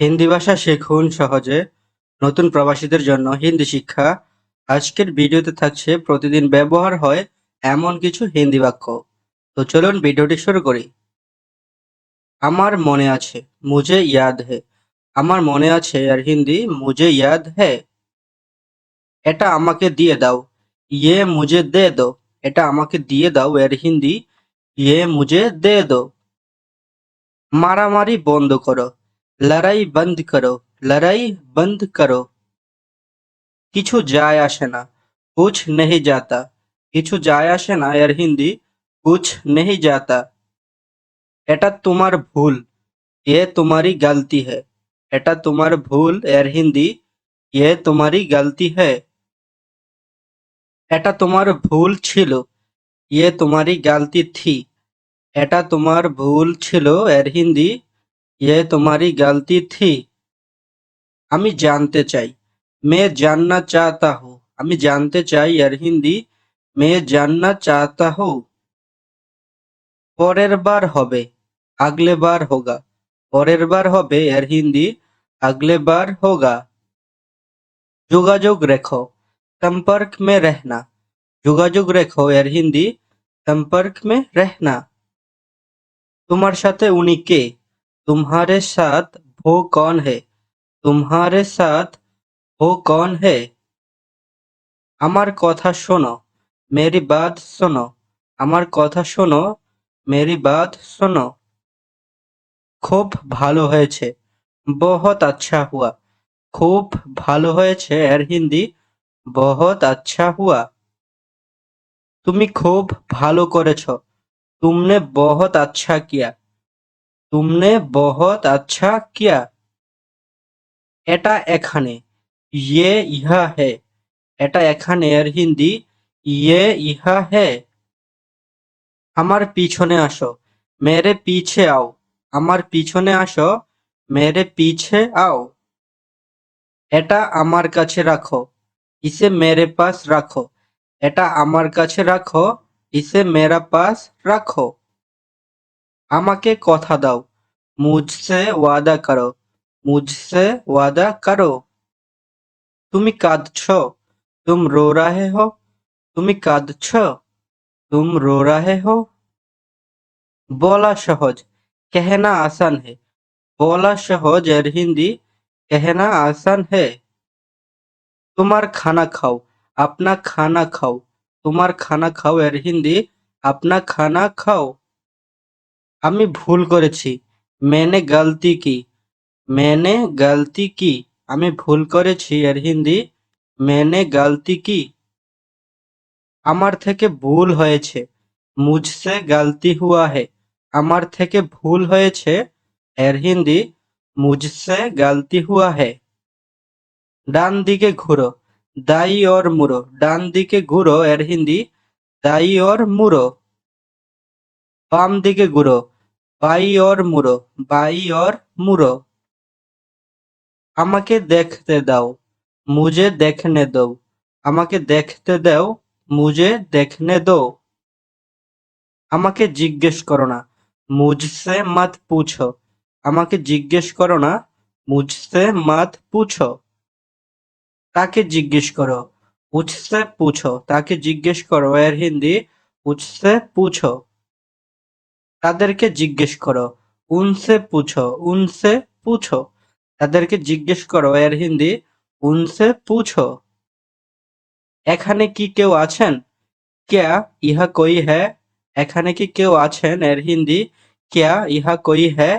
হিন্দি ভাষা শিখুন সহজে। নতুন প্রবাসীদের জন্য হিন্দি শিক্ষা। আজকের ভিডিওতে থাকছে, প্রতিদিন ব্যবহার হয় এমন কিছু হিন্দি বাক্য। তো চলুন ভিডিওটি শুরু করি। আমার মনে আছে, মুঝে ইয়াদ হে। আমার মনে আছে, আর হিন্দি, মুঝে ইয়াদ হে। এটা আমাকে দিয়ে দাও। ইয়ে মুঝে দে দো। এটা আমাকে দিয়ে দাও এর হিন্দি ইয়ে মুঝে দে দো। মারামারি বন্ধ করো। লড়াই বন্ধ করো লড়াই বন্ধ করো কিছু যায় আসে না কুছ নেহি যাতা কিছু যায় আসে না এর হিন্দি কুছ নেহি যাতা এটা তোমার ভুল এ তোমারি গলতি है। এটা তোমার ভুল এর হিন্দি এ তোমারি গলতি है। এটা তোমার ভুল ছিল ইয়ে তোমারি গলতি থি এটা তোমার ভুল ছিল এর হিন্দি ইয়ে তোমারি গলতি থি আমি জানতে চাই मैं जानना चाहता हूँ আমি জানতে চাই এর হিন্দি मैं जानना चाहता हूँ পরের বার হবে আগলে বার হোগা পরের বার হবে এর হিন্দি আগলে বার হোগা যোগাযোগ রেখো संपर्क में रहना যোগাযোগ রেখো এর হিন্দি संपर्क में रहना তোমার সাথে উনি কে तुम्हारे साथ वो कौन है तुम्हारे साथ वो कौन है আমার কথা শোনো মেরি বাত শোনো আমার কথা শোনো মেরি বাত শোনো খুব ভালো হয়েছে বহুত আচ্ছা হুয়া খুব ভালো হয়েছে এর হিন্দি বহুত আচ্ছা হুয়া তুমি খুব ভালো করেছো तुमने बहुत अच्छा किया तुमने बहुत अच्छा किया এটা এখানে ইয়ে ইহা হে এটা এখানে এর হিন্দি ইয়ে ইহা হে আমার পিছনে আসো মেরে পিছে আও আমার পিছনে আসো মেরে পিছে আও এটা আমার কাছে রাখো ইসে মেরে পাস রাখো এটা আমার কাছে রাখো ইসে মেরা পাস রাখো আমাকে কথা দাও। মুঝসে ওয়াদা করো। মুঝসে ওয়াদা করো। তুমি কাঁদছ? তুম রো রাহে হো? তুমি কাঁদছ? তুম রো রাহে হো? বলা সহজ। কেহনা আসান হে। বলা সহজ এর হিন্দি। কেহনা আসান হে। তোমার খানা খাও। আপনা খানা খাও। তোমার খানা খাও এর হিন্দি। আপনা খানা খাও। আমি ভুল করেছি। মেনে গলতি কি? মেনে গলতি কি? আমি ভুল করেছি এর হিন্দি মেনে গলতি কি? আমার থেকে ভুল হয়েছে। মুঝসে গলতি হুয়া হে। আমার থেকে ভুল হয়েছে এর হিন্দি মুঝসে গলতি হুয়া হে। ডান দিকে ঘুরো। দাই ওর মুড়ো। ডান দিকে ঘুরো এর হিন্দি দাই ওর মুড়ো। বাম দিকে ঘুরো বাই ওর মুড়ো বাই ওর মুড়ো। আমাকে দেখতে দাও, মুঝে দেখনে দো। আমাকে দেখতে দাও, মুঝে দেখনে দো। আমাকে জিজ্ঞেস করো না, মুঝসে মত পুছো। আমাকে জিজ্ঞেস করো না, মুঝসে মত পুছো। তাকে জিজ্ঞেস করো উঠসে পুছো। তাকে জিজ্ঞেস করো, এর হিন্দি উঠসে পুছো। তাদেরকে জিজ্ঞেস করো, উনসে পুছো উনসে পুছো? তাদেরকে জিজ্ঞেস করো, এর হিন্দি, উনসে পুছো? এখানে কি কেউ আছেন? ক্যা ইহা কই হ্যাঁ এখানে কি কেউ আছেন? এর হিন্দি, ক্যা ইহা কই হ্যায়?